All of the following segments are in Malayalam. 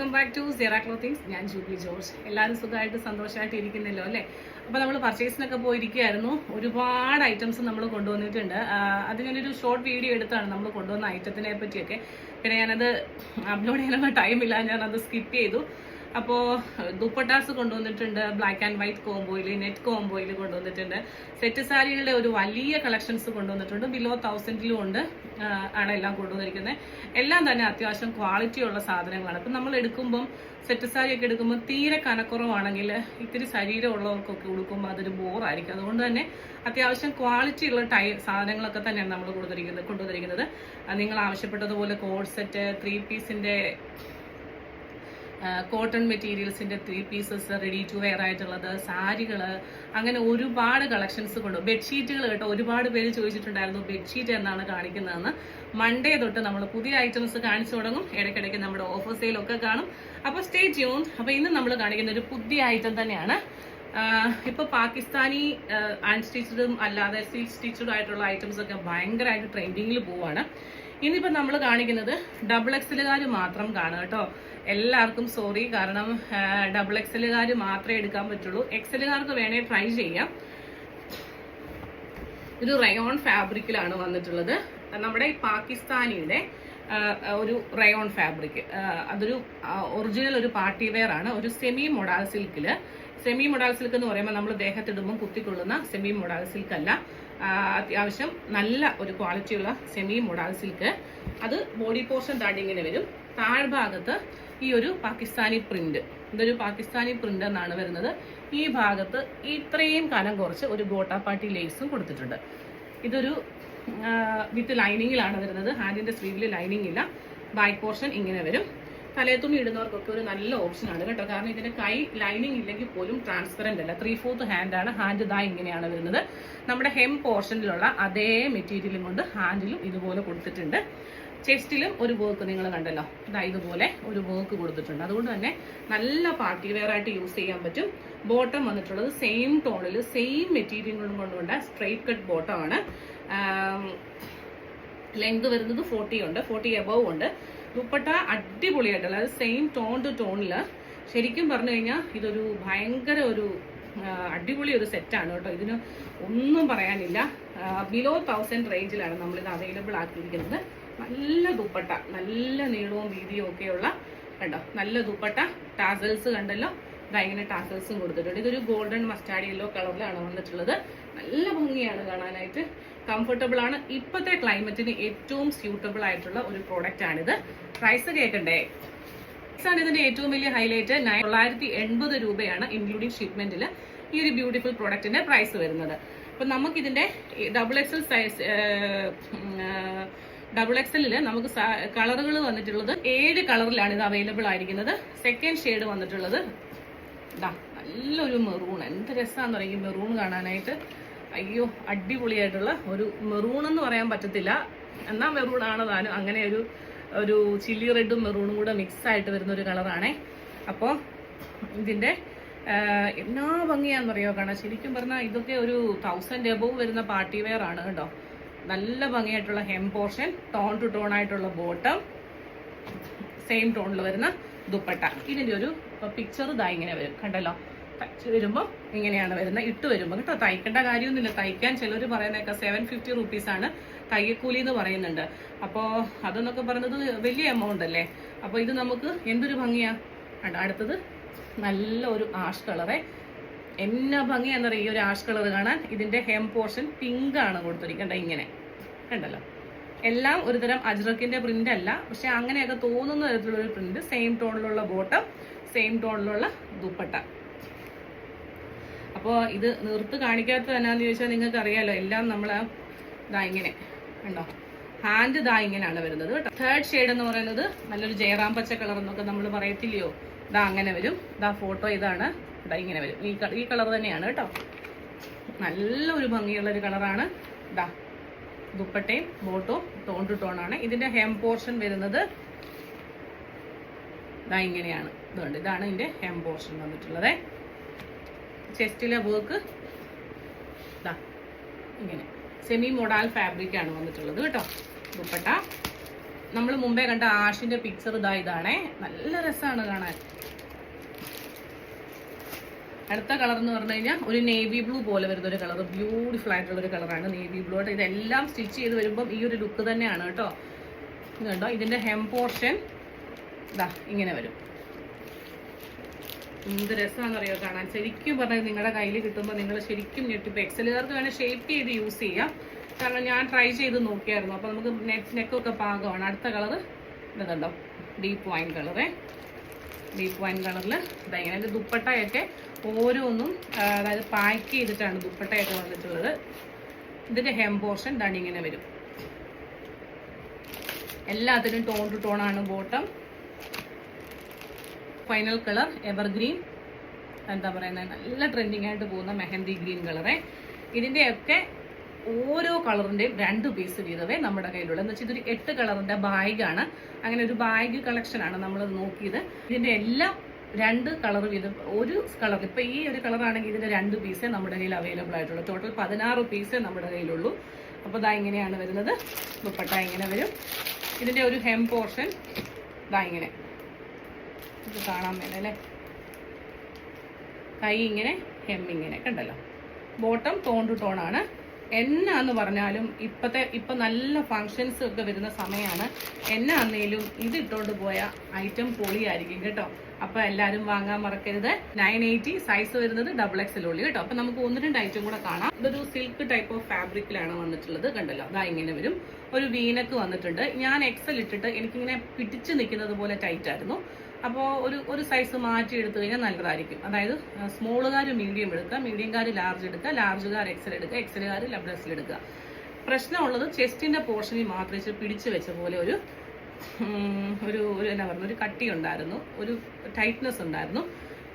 Welcome back to Zira clothings ഞാൻ ജൂബി ജോർജ്. എല്ലാവരും സുഖമായിട്ട് സന്തോഷമായിട്ട് ഇരിക്കുന്നല്ലോ അല്ലേ? അപ്പോൾ നമ്മൾ പർച്ചേസിനൊക്കെ പോയിരിക്കുകയായിരുന്നു. ഒരുപാട് ഐറ്റംസ് നമ്മൾ കൊണ്ടുവന്നിട്ടുണ്ട്. അത് ഞാനൊരു ഷോർട്ട് വീഡിയോ എടുത്താണ് നമ്മൾ കൊണ്ടുവന്ന ഐറ്റത്തിനെ പറ്റിയൊക്കെ. പിന്നെ ഞാനത് അപ്ലോഡ് ചെയ്യാനുള്ള ടൈമില്ല ഞാനത് സ്കിപ്പ് ചെയ്തു. അപ്പോൾ ദുപ്പട്ടാസ് കൊണ്ടുവന്നിട്ടുണ്ട് ബ്ലാക്ക് ആൻഡ് വൈറ്റ് കോംബോയിൽ നെറ്റ് കോംബോയിൽ കൊണ്ടുവന്നിട്ടുണ്ട്. സെറ്റ് സാരികളുടെ ഒരു വലിയ കളക്ഷൻസ് കൊണ്ടുവന്നിട്ടുണ്ട്. ബിലോ തൗസൻഡിലും ഉണ്ട് ആണ് എല്ലാം കൊണ്ടുവന്നിരിക്കുന്നത്. എല്ലാം തന്നെ അത്യാവശ്യം ക്വാളിറ്റി ഉള്ള സാധനങ്ങളാണ്. അപ്പം നമ്മൾ എടുക്കുമ്പം സെറ്റ് സാരി ഒക്കെ എടുക്കുമ്പോൾ തീരെ കനക്കുറവാണെങ്കിൽ ഇത്തിരി ശരീരമുള്ളവർക്കൊക്കെ ഉടുക്കുമ്പോൾ അതൊരു ബോറായിരിക്കും അതുകൊണ്ട് തന്നെ അത്യാവശ്യം ക്വാളിറ്റി ഉള്ള ടൈ സാധനങ്ങളൊക്കെ തന്നെയാണ് നമ്മൾ കൊടുത്തിരിക്കുന്നത് കൊണ്ടുവന്നിരിക്കുന്നത്. നിങ്ങൾ ആവശ്യപ്പെട്ടതുപോലെ കോഡ് സെറ്റ് ത്രീ പീസിന്റെ cotton മെറ്റീരിയൽസിന്റെ three pieces ready to wear ആയിട്ടുള്ളത് സാരികൾ അങ്ങനെ ഒരുപാട് കളക്ഷൻസ് കൊണ്ട് ബെഡ്ഷീറ്റുകൾ കേട്ടോ ഒരുപാട് പേര് ചോദിച്ചിട്ടുണ്ടായിരുന്നു ബെഡ്ഷീറ്റ് എന്നാണ് കാണിക്കുന്നതെന്ന്. മൺഡേ തൊട്ട് നമ്മൾ പുതിയ ഐറ്റംസ് കാണിച്ചു തുടങ്ങും. ഇടയ്ക്കിടയ്ക്ക് നമ്മുടെ ഓഫർ കാണും. അപ്പോൾ സ്റ്റേ ട്യൂൺ അപ്പോൾ ഇന്ന് നമ്മൾ കാണിക്കുന്ന ഒരു പുതിയ ഐറ്റം തന്നെയാണ്. ഇപ്പോൾ ഇപ്പൊ പാകിസ്ഥാനി അൺസ്റ്റിച്ചഡും അല്ലാതെ സ്റ്റിച്ചഡും ആയിട്ടുള്ള ഐറ്റംസ് ഒക്കെ ഭയങ്കരമായിട്ട് ട്രെൻഡിങ്ങിൽ പോവാണ്. ഇന്നിപ്പോ നമ്മൾ കാണിക്കുന്നത് ഡബിൾ എക്സലുകാർ മാത്രം കാണുക കേട്ടോ. എല്ലാവർക്കും സോറി കാരണം ഡബിൾ എക്സലുകാർ മാത്രമേ എടുക്കാൻ പറ്റുള്ളൂ. എക്സലുകാർക്ക് വേണേൽ ട്രൈ ചെയ്യാം. ഇത് റയോൺ ഫാബ്രിക്കിലാണ് വന്നിട്ടുള്ളത്. നമ്മുടെ പാകിസ്ഥാനിയുടെ ഒരു റയോൺ ഫാബ്രിക് അതൊരു ഒറിജിനൽ ഒരു പാർട്ടി വെയർ ആണ്. ഒരു സെമി മൊഡാൽ സിൽക്കിൽ സെമി മൊഡാൽ സിൽക്ക് എന്ന് പറയുമ്പോൾ നമ്മൾ ദേഹത്തിടുമ്പം കുത്തിക്കൊള്ളുന്ന സെമി മൊഡാൽ സിൽക്ക് അല്ല അത്യാവശ്യം നല്ല ഒരു ക്വാളിറ്റിയുള്ള സെമി മൊഡാൽ സിൽക്ക്. അത് ബോഡി പോർഷൻ താടിങ്ങനെ വരും. താഴ്ഭാഗത്ത് ഈ ഒരു പാകിസ്ഥാനി പ്രിന്റ്. ഇതൊരു പാകിസ്ഥാനി പ്രിന്റ് എന്നാണ് വരുന്നത്. ഈ ഭാഗത്ത് ഇത്രയും കനം കുറച്ച് ഒരു ഗോട്ടാപ്പാട്ടി ലേസും കൊടുത്തിട്ടുണ്ട്. ഇതൊരു വിത്ത് ലൈനിങ്ങിലാണ് വരുന്നത്. ഹാൻഡിന്റെ സ്ലീവിൽ ലൈനിങ് ഇല്ല. ബാക്ക് പോർഷൻ ഇങ്ങനെ വരും. തലയത്തുണി ഇടുന്നവർക്കൊക്കെ ഒരു നല്ല ഓപ്ഷനാണ് കേട്ടോ. കാരണം ഇതിന്റെ കൈ ലൈനിങ് ഇല്ലെങ്കിൽ പോലും ട്രാൻസ്പെറന്റ് അല്ല. ത്രീ ഫോർത്ത് ആണ്. ഹാൻഡ് ദാ ഇങ്ങനെയാണ് വരുന്നത്. നമ്മുടെ ഹെം പോർഷനിലുള്ള അതേ മെറ്റീരിയലും കൊണ്ട് ഹാൻഡിലും ഇതുപോലെ കൊടുത്തിട്ടുണ്ട്. ചെസ്റ്റിലും ഒരു വർക്ക് നിങ്ങൾ കണ്ടല്ലോ. ഇതാ ഇതുപോലെ ഒരു വർക്ക് കൊടുത്തിട്ടുണ്ട്. അതുകൊണ്ട് തന്നെ നല്ല പാർട്ടി വെയർ ആയിട്ട് യൂസ് ചെയ്യാൻ പറ്റും. ബോട്ടം വന്നിട്ടുള്ളത് സെയിം ടോണിൽ സെയിം മെറ്റീരിയലും കൊണ്ടുകൊണ്ട് സ്ട്രൈറ്റ് കട്ട് ബോട്ടം ആണ്. ലെങ്ത് വരുന്നത് ഫോർട്ടി ഉണ്ട്. ഫോർട്ടി എബവ് ഉണ്ട്. ദുപ്പട്ട അടിപൊളിയായിട്ടുള്ള അതായത് സെയിം ടോൺ ടു ടോണിൽ ശരിക്കും പറഞ്ഞു കഴിഞ്ഞാൽ ഇതൊരു ഭയങ്കര ഒരു അടിപൊളി ഒരു സെറ്റാണ് കേട്ടോ. ഇതിന് ഒന്നും പറയാനില്ല. ബിലോ തൗസൻഡ് റേഞ്ചിലാണ് നമ്മളിത് അവൈലബിൾ ആക്കിയിരിക്കുന്നത്. നല്ല ദുപ്പട്ട നല്ല നീളവും വീതിയും ഒക്കെയുള്ള കണ്ടോ? നല്ല ദുപ്പട്ട ടാസൽസ് കണ്ടല്ലോ? ഇതായിങ്ങനെ ടാസൽസും കൊടുത്തിട്ടുണ്ട്. ഇതൊരു ഗോൾഡൻ മസ്റ്റാർഡ് യെല്ലോ കളറിലാണ് വന്നിട്ടുള്ളത്. നല്ല ഭംഗിയാണ് കാണാനായിട്ട്. കംഫർട്ടബിൾ ആണ്. ഇപ്പോഴത്തെ ക്ലൈമറ്റിന് ഏറ്റവും സ്യൂട്ടബിൾ ആയിട്ടുള്ള ഒരു പ്രോഡക്റ്റ് ആണിത്. പ്രൈസ് കേൾക്കണ്ടേ ആണ് ഇതിന്റെ ഏറ്റവും വലിയ ഹൈലൈറ്റ് തൊള്ളായിരത്തി എൺപത് രൂപയാണ് ഇൻക്ലൂഡിംഗ് ഷിപ്മെന്റിൽ ഈ ഒരു ബ്യൂട്ടിഫുൾ പ്രോഡക്റ്റിന്റെ പ്രൈസ് വരുന്നത്. അപ്പൊ നമുക്ക് ഇതിന്റെ ഡബിൾ എക്സൽ സൈസ് ഡബിൾ എക്സലിൽ നമുക്ക് കളറുകൾ വന്നിട്ടുള്ളത് ഏഴ് കളറിലാണ് ഇത് അവൈലബിൾ ആയിരിക്കുന്നത്. സെക്കൻഡ് ഷെയ്ഡ് വന്നിട്ടുള്ളത്. ഇതാ നല്ലൊരു മെറൂൺ എന്ത് രസമാണെന്ന് പറയും മെറൂൺ കാണാനായിട്ട്? അയ്യോ അടിപൊളിയായിട്ടുള്ള ഒരു മെറൂൺ എന്ന് പറയാൻ പറ്റത്തില്ല. എന്നാ മെറൂൺ ആണ് താനും. അങ്ങനെ ഒരു ഒരു ചില്ലി റെഡും മെറൂണും കൂടെ മിക്സ് ആയിട്ട് വരുന്ന ഒരു കളറാണേ അപ്പോൾ ഇതിന്റെ ആ, എന്നാ ഭംഗിയാന്ന് പറയുമോ കാണാൻ? ശരിക്കും പറഞ്ഞാൽ ഇതൊക്കെ ഒരു തൗസൻഡ് എബവ് വരുന്ന പാർട്ടി വെയർ ആണ് കേട്ടോ. നല്ല ഭംഗിയായിട്ടുള്ള hem portion tone to tone ആയിട്ടുള്ള ബോട്ടം സെയിം ടോണിൽ വരുന്ന ദുപ്പട്ട. ഇതിന്റെ ഒരു പിക്ചർ ഇതാ ഇങ്ങനെ വരും. കണ്ടല്ലോ? തയ്ച്ച് വരുമ്പോൾ ഇങ്ങനെയാണ് വരുന്നത്. ഇട്ട് വരുമ്പോൾ കേട്ടോ തയ്ക്കേണ്ട കാര്യമൊന്നുമില്ല. തയ്ക്കാൻ ചിലർ പറയുന്നേക്കാം സെവൻ ഫിഫ്റ്റി റുപ്പീസ് ആണ് തയ്യക്കൂലി എന്ന് പറയുന്നുണ്ട്. അപ്പോൾ അതെന്നൊക്കെ പറയുന്നത് വലിയ എമൗണ്ട് അല്ലേ? അപ്പോൾ ഇത് നമുക്ക് എന്തൊരു ഭംഗിയാ? അടുത്തത് നല്ല ഒരു ആഷ് കളറെ എന്നാ ഭംഗിയാന്നറിയ ഈ ഒരു ആഷ് കളർ കാണാൻ ഇതിന്റെ ഹെം പോർഷൻ പിങ്ക് ആണ് കൊടുത്തിരിക്കേണ്ട ഇങ്ങനെ. കണ്ടല്ലോ. എല്ലാം ഒരുതരം അജ്രക്കിന്റെ പ്രിന്റ് അല്ല. പക്ഷെ അങ്ങനെയൊക്കെ തോന്നുന്ന തരത്തിലുള്ള ഒരു പ്രിന്റ് സെയിം ടോണിലുള്ള ബോട്ടം സെയിം ടോണിലുള്ള ദുപ്പട്ട. അപ്പോൾ ഇത് നിർത്ത് കാണിക്കാത്തത് എന്നാന്ന് ചോദിച്ചാൽ നിങ്ങൾക്ക് അറിയാലോ എല്ലാം നമ്മൾ ഇതാ ഇങ്ങനെ കണ്ടോ? ഹാൻഡ് ഇതാ ഇങ്ങനെയാണ് വരുന്നത് കേട്ടോ. തേർഡ് ഷെയ്ഡ് എന്ന് പറയുന്നത് നല്ലൊരു ജയറാം പച്ച കളർ എന്നൊക്കെ നമ്മൾ പറയത്തില്ലയോ? ഇതാ അങ്ങനെ വരും. ഇതാ ഫോട്ടോ ഇതാണ്. ഇതാ ഇങ്ങനെ വരും. ഈ ഈ കളർ തന്നെയാണ് കേട്ടോ. ഭംഗിയുള്ള ഒരു കളറാണ് ഇതാ ദുപ്പട്ടയും ബോട്ടും ടോൺ ടു ടോൺ ആണ്. ഇതിന്റെ ഹെം പോർഷൻ വരുന്നത് ഇതാ ഇങ്ങനെയാണ്. ഇതുണ്ട്. ഇതാണ് ഇതിന്റെ ഹെം പോർഷൻ വന്നിട്ടുള്ളത്. ചെസ്റ്റിലെ വർക്ക് ഇതാ ഇങ്ങനെ. സെമി മൊഡാൽ ഫാബ്രിക് ആണ് വന്നിട്ടുള്ളത് കേട്ടോ. ദുപ്പട്ട. നമ്മൾ മുമ്പേ കണ്ട ആഷിന്റെ പിക്ചർ ഇതാ ഇതാണേ. നല്ല രസമാണ് കാണാൻ. അടുത്ത കളർ എന്ന് പറഞ്ഞു കഴിഞ്ഞാൽ ഒരു നേവി ബ്ലൂ പോലെ വരുന്ന ഒരു കളർ ബ്യൂട്ടിഫുൾ ആയിട്ടുള്ള ഒരു കളറാണ് നേവി ബ്ലൂ ആയിട്ട്. ഇതെല്ലാം സ്റ്റിച്ച് ചെയ്ത് വരുമ്പം ഈ ഒരു ലുക്ക് തന്നെയാണ് കേട്ടോ. ഇത് കണ്ടോ ഇതിന്റെ ഹെം പോർഷൻ ഇതാ ഇങ്ങനെ വരും. എന്ത് രസമാണെന്ന് അറിയോ കാണാൻ? ശരിക്കും പറഞ്ഞാൽ നിങ്ങളുടെ കയ്യിൽ കിട്ടുമ്പോൾ നിങ്ങൾ ശരിക്കും ഞെട്ടിപ്പോൾ എക്സലുകാർക്ക് വേണേൽ ഷേപ്പ് ചെയ്ത് യൂസ് ചെയ്യാം. കാരണം ഞാൻ ട്രൈ ചെയ്ത് നോക്കിയായിരുന്നു. അപ്പോൾ നമുക്ക് നെറ്റ് നെക്കൊക്കെ പാകമാണ്. അടുത്ത കളർ ഇത് കണ്ടോ? ഡീപ്പ് വൈൻ കളറേ. ഡീപ്പ് വൈൻ കളറിൽ ഇങ്ങനെ ഇത് ദുപ്പട്ടയൊക്കെ ഓരോന്നും അതായത് പാക്ക് ചെയ്തിട്ടാണ് ദുപ്പട്ടയൊക്കെ വന്നിട്ടുള്ളത്. ഇതിന്റെ ഹെം പോർഷൻ ഇങ്ങനെ വരും. എല്ലാത്തിനും ടോൺ ടു ടോൺ ആണ് ബോട്ടം ഫൈനൽ കളർ എവർഗ്രീൻ എന്താ പറയുന്നത് നല്ല ട്രെൻഡിങ് ആയിട്ട് പോകുന്ന മെഹന്തി ഗ്രീൻ കളറേ ഇതിന്റെയൊക്കെ ഓരോ കളറിന്റെയും രണ്ട് പീസ് വീതമേ നമ്മുടെ കയ്യിലുള്ളൂ എന്ന് വെച്ചാൽ ഇതൊരു എട്ട് കളറിന്റെ ബാഗാണ് അങ്ങനെ ഒരു ബാഗ് കളക്ഷൻ ആണ് നമ്മൾ നോക്കിയത്. ഇതിന്റെ എല്ലാം രണ്ട് കളർ വീതം ഒരു കളർ ഇപ്പൊ ഈ ഒരു കളർ ആണെങ്കിൽ ഇതിന്റെ രണ്ട് പീസേ നമ്മുടെ കയ്യിൽ അവൈലബിൾ ആയിട്ടുള്ളൂ. ടോട്ടൽ പതിനാറ് പീസേ നമ്മുടെ കയ്യിലുള്ളൂ. അപ്പോൾ ഇതാ ഇങ്ങനെയാണ് വരുന്നത്. ദുപ്പട്ട ഇങ്ങനെ വരും. ഇതിന്റെ ഒരു ഹെം പോർഷൻ ഇതാ ഇങ്ങനെ. ഇത് കാണാൻ മേലെ അല്ലേ? കൈ ഇങ്ങനെ ഹെമ്മിങ്ങനെ കണ്ടല്ലോ? ബോട്ടം ടോൺ ടു ടോൺ ആണ്. എന്നാന്ന് പറഞ്ഞാലും ഇപ്പത്തെ ഇപ്പൊ നല്ല ഫങ്ഷൻസ് ഒക്കെ വരുന്ന സമയമാണ് എന്നാന്നേലും ഇത് ഇട്ടോണ്ട് പോയ ഐറ്റം പൊളിയായിരിക്കും കേട്ടോ. അപ്പൊ എല്ലാരും വാങ്ങാൻ മറക്കരുത്. നയൻ എയ്റ്റി സൈസ് വരുന്നത് ഡബിൾ എക്സൽ ഉള്ളി കേട്ടോ. അപ്പൊ നമുക്ക് ഒന്ന് രണ്ട് ഐറ്റം കൂടെ കാണാം. ഇതൊരു സിൽക്ക് ടൈപ്പ് ഓഫ് ഫാബ്രിക്കിലാണ് വന്നിട്ടുള്ളത് കണ്ടല്ലോ? അതാ ഇങ്ങനെ വരും. ഒരു വീനക്ക് വന്നിട്ടുണ്ട്. ഞാൻ എക്സൽ ഇട്ടിട്ട് എനിക്കിങ്ങനെ പിടിച്ചു നിൽക്കുന്നത് പോലെ ടൈറ്റ് ആയിരുന്നു. അപ്പോൾ ഒരു ഒരു സൈസ് മാറ്റി എടുത്തു കഴിഞ്ഞാൽ നല്ലതായിരിക്കും. അതായത് സ്മോളുകാർ മീഡിയം എടുക്കുക. മീഡിയംകാർ ലാർജ് എടുക്കുക. ലാർജുകാർ എക്സൽ എടുക്കുക. എക്സലുകാർ ലബ് എക്സൽ എടുക്കുക. പ്രശ്നമുള്ളത് ചെസ്റ്റിന്റെ പോർഷനിൽ മാത്രം ഇച്ചിരി പിടിച്ചു വെച്ച പോലെ ഒരു ഒരു ഒരു എന്നാ പറയുക ഒരു കട്ടി ഉണ്ടായിരുന്നു. ഒരു ടൈറ്റ്നെസ് ഉണ്ടായിരുന്നു.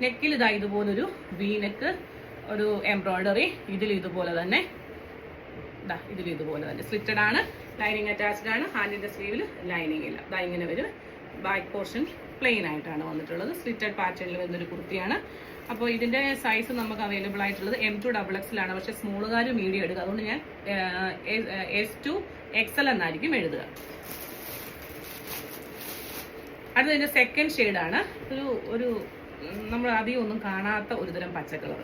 നെക്കിൽ ഇതാ ഇതുപോലൊരു വീനക്ക് ഒരു എംബ്രോയിഡറി ഇതിൽ ഇതുപോലെ തന്നെ ഇതാ ഇതിൽ ഇതുപോലെ തന്നെ. സ്ലിറ്റഡ് ആണ് ലൈനിങ് അറ്റാച്ച്ഡ് ആണ്. ഹാൻഡിന്റെ സ്ലീവിൽ ലൈനിങ് ഇല്ല. ഇതാ ഇങ്ങനെ വരും. ബാക്ക് പോർഷൻ പ്ലെയിൻ ആയിട്ടാണ് വന്നിട്ടുള്ളത്. സ്ലിറ്റഡ് പാറ്റേണിൽ വരുന്നൊരു കുർത്തിയാണ്. അപ്പോൾ ഇതിന്റെ സൈസ് നമുക്ക് അവൈലബിൾ ആയിട്ടുള്ളത് എം ടു ഡബിൾ എക്സിലാണ് പക്ഷെ സ്മോളുകാർ മീഡിയം എടുക്കുക. അതുകൊണ്ട് ഞാൻ എസ് ടു എക്സൽ എന്നായിരിക്കും എഴുതുക. അടുത്ത ഇതിന്റെ സെക്കൻഡ് ഷെയ്ഡാണ് ഒരു ഒരു നമ്മൾ അധികം ഒന്നും കാണാത്ത ഒരുതരം പച്ച കളർ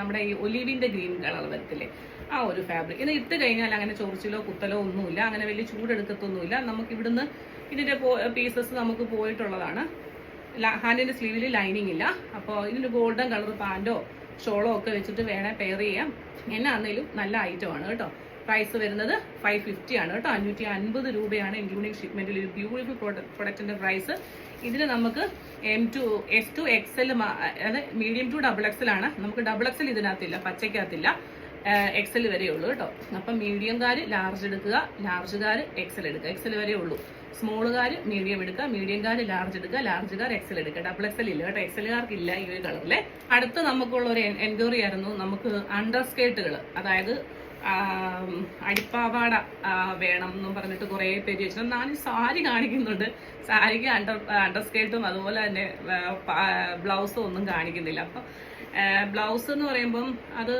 നമ്മുടെ ഈ ഒലീവിന്റെ ഗ്രീൻ കളർ വരത്തില്ലേ ആ ഒരു ഫാബ്രിക് ഇത് ഇട്ട് കഴിഞ്ഞാൽ അങ്ങനെ ചൊറിച്ചിലോ കുത്തലോ ഒന്നുമില്ല. അങ്ങനെ വലിയ ചൂടെടുക്കത്തൊന്നുമില്ല. നമുക്ക് ഇവിടുന്ന് ഇതിന്റെ പീസസ് നമുക്ക് പോയിട്ടുള്ളതാണ്. ഹാൻഡിന്റെ സ്ലീവിൽ ലൈനിങ് ഇല്ല. അപ്പോൾ ഇതിന് ഗോൾഡൻ കളർ പാന്റോ ഷോളോ ഒക്കെ വെച്ചിട്ട് വേണേൽ പെയർ ചെയ്യാം. എന്നാന്നേലും നല്ല ഐറ്റം ആണ് കേട്ടോ. പ്രൈസ് വരുന്നത് ഫൈവ് ഫിഫ്റ്റി ആണ് കേട്ടോ. അഞ്ഞൂറ്റി അൻപത് രൂപയാണ് ഇൻക്ലൂഡിങ് ഷിപ്മെന്റിൽ ഒരു ബ്യൂട്ടിഫുൾ പ്രൊഡക്റ്റിന്റെ പ്രൈസ് ഇതിന് നമുക്ക് M to S to X L അതായത് മീഡിയം ടു ഡബിൾ എക്സൽ ആണ്. നമുക്ക് ഡബിൾ എക്സൽ ഇതിനകത്തില്ല പച്ചയ്ക്കകത്തില്ല. എക്സൽ വരെ ഉള്ളൂ കേട്ടോ. അപ്പം മീഡിയംകാർ ലാർജ് എടുക്കുക ലാർജുകാർ എക്സൽ എടുക്കുക. എക്സൽ വരെ ഉള്ളൂ. സ്മോളുകാർ മീഡിയം എടുക്കുക മീഡിയംകാർ ലാർജ് എടുക്കുക ലാർജുകാർ എക്സൽ എടുക്കുക. ഡബിൾ എക്സൽ ഇല്ല കേട്ടോ. എക്സലുകാർക്ക് ഇല്ല ഈ ഒരു കളറിലെ അടുത്ത നമുക്കുള്ള ഒരു എൻക്വയറി ആയിരുന്നു നമുക്ക് അണ്ടർ സ്കേർട്ടുകൾ അതായത് അടിപ്പാവാട വേണം എന്നും പറഞ്ഞിട്ട് കുറേ പേര് ചോദിച്ചു. ഞാൻ സാരി കാണിക്കുന്നുണ്ട്. സാരിക്ക് അണ്ടർ അണ്ടർ സ്കേർട്ടും അതുപോലെ തന്നെ ബ്ലൗസും ഒന്നും കാണിക്കുന്നില്ല. അപ്പം ബ്ലൗസ് എന്ന് പറയുമ്പം അത്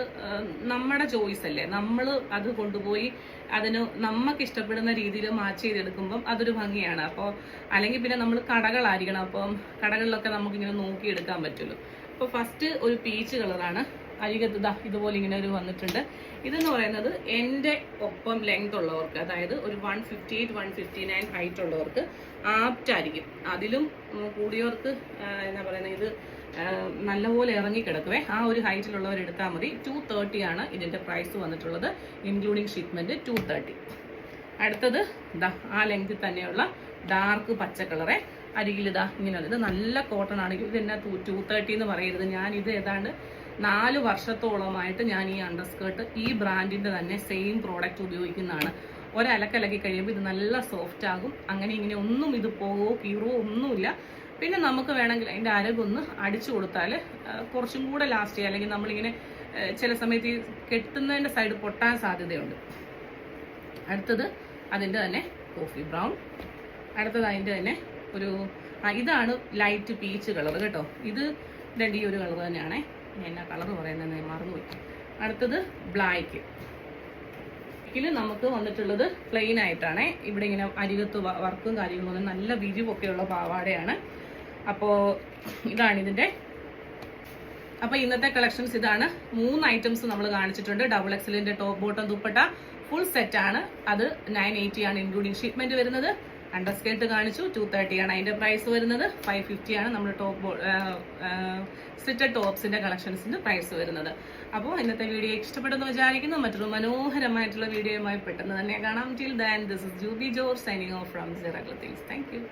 നമ്മുടെ ചോയ്സ് അല്ലേ? നമ്മൾ അത് കൊണ്ടുപോയി അതിന് നമുക്ക് ഇഷ്ടപ്പെടുന്ന രീതിയിൽ മാച്ച് ചെയ്തെടുക്കുമ്പം അതൊരു ഭംഗിയാണ്. അപ്പോൾ അല്ലെങ്കിൽ പിന്നെ നമ്മൾ കടകളായിരിക്കണം. അപ്പം കടകളിലൊക്കെ നമുക്കിങ്ങനെ നോക്കിയെടുക്കാൻ പറ്റുള്ളൂ. അപ്പോൾ ഫസ്റ്റ് ഒരു പീച്ച് കളറാണ് അരികത്ത് ദാ ഇതുപോലെ ഇങ്ങനെ ഒരു വന്നിട്ടുണ്ട്. ഇതെന്ന് പറയുന്നത് എന്റെ ഒപ്പം ലെങ്ത് ഉള്ളവർക്ക് അതായത് ഒരു one fifty eight one fifty nine height ഉള്ളവർക്ക് ആപ്റ്റ് ആയിരിക്കും അതിലും കൂടിയവർക്ക് എന്താ പറയുന്നത് ഇത് നല്ലപോലെ ഇറങ്ങി കിടക്കുവേ ആ ഒരു ഹൈറ്റിലുള്ളവർ എടുത്താൽ മതി. ടു തേർട്ടി ആണ് ഇതിന്റെ പ്രൈസ് വന്നിട്ടുള്ളത് ഇൻക്ലൂഡിങ് ഷിപ്മെന്റ് ടു തേർട്ടി അടുത്തത് ഇതാ ആ ലെങ്തിൽ തന്നെയുള്ള ഡാർക്ക് പച്ച കളറെ അരികിൽ ഇതാ ഇങ്ങനെ ഇത് നല്ല കോട്ടൺ ആണെങ്കിൽ ഇത് എന്നാ ടു ടു തേർട്ടി എന്ന് പറയരുത് ഞാൻ ഇത് ഏതാണ്ട് നാല് വർഷത്തോളമായിട്ട് ഞാൻ ഈ അണ്ടർസ്കേർട്ട് ഈ ബ്രാൻഡിന്റെ തന്നെ സെയിം പ്രോഡക്റ്റ് ഉപയോഗിക്കുന്നതാണ്. ഒരലക്കലക്കി കഴിയുമ്പോൾ ഇത് നല്ല സോഫ്റ്റ് ആകും. അങ്ങനെ ഇങ്ങനെ ഒന്നും ഇത് പോകോ കീറോ ഒന്നുമില്ല. പിന്നെ നമുക്ക് വേണമെങ്കിൽ അതിന്റെ അരകൊന്ന് അടിച്ചു കൊടുത്താൽ കുറച്ചും കൂടെ ലാസ്റ്റ് ചെയ്യുക അല്ലെങ്കിൽ നമ്മളിങ്ങനെ ചില സമയത്ത് ഈ കെട്ടുന്നതിന്റെ സൈഡ് പൊട്ടാൻ സാധ്യതയുണ്ട്. അടുത്തത് അതിന്റെ തന്നെ കോഫി ബ്രൗൺ അടുത്തത് അതിന്റെ തന്നെ ഒരു ഇതാണ് ലൈറ്റ് പീച്ച് കളർ കേട്ടോ. ഇത് ഈ ഒരു കളർ തന്നെയാണേ. എന്നാ കളർ പറയുന്നത് മറന്നുപോയി. അടുത്തത് ബ്ലാക്ക് ഇതിൽ നമുക്ക് വന്നിട്ടുള്ളത് പ്ലെയിൻ ആയിട്ടാണ്. ഇവിടെ ഇങ്ങനെ അരികത്ത് വർക്കും കാര്യങ്ങളും നല്ല വിരിവൊക്കെയുള്ള പാവാടയാണ്. അപ്പോൾ ഇതാണ് ഇതിന്റെ. അപ്പൊ ഇന്നത്തെ കളക്ഷൻസ് ഇതാണ്. മൂന്ന് ഐറ്റംസ് നമ്മൾ കാണിച്ചിട്ടുണ്ട്. Double എക്സലിന്റെ top bottom dupatta. Full set ആണ്. അത് നയൻ എയ്റ്റി ആണ് ഇൻക്ലൂഡിങ് ഷിപ്മെന്റ് വരുന്നത്. അണ്ടർ സ്കേർട്ട് കാണിച്ചു. ടു തേർട്ടി ആണ് അതിന്റെ പ്രൈസ് വരുന്നത്. ഫൈവ് ഫിഫ്റ്റി ആണ് നമ്മുടെ ടോപ്പ് സ്റ്റിറ്റഡ് ടോപ്സിന്റെ കളക്ഷൻസിന്റെ പ്രൈസ് വരുന്നത്. അപ്പോൾ ഇന്നത്തെ വീഡിയോ ഇഷ്ടപ്പെടുന്നു വിചാരിക്കുന്നു. മറ്റൊരു മനോഹരമായിട്ടുള്ള വീഡിയോയുമായി പെട്ടെന്ന് തന്നെ കാണാം. Till then this is Juby Jor signing off from സിറ thank U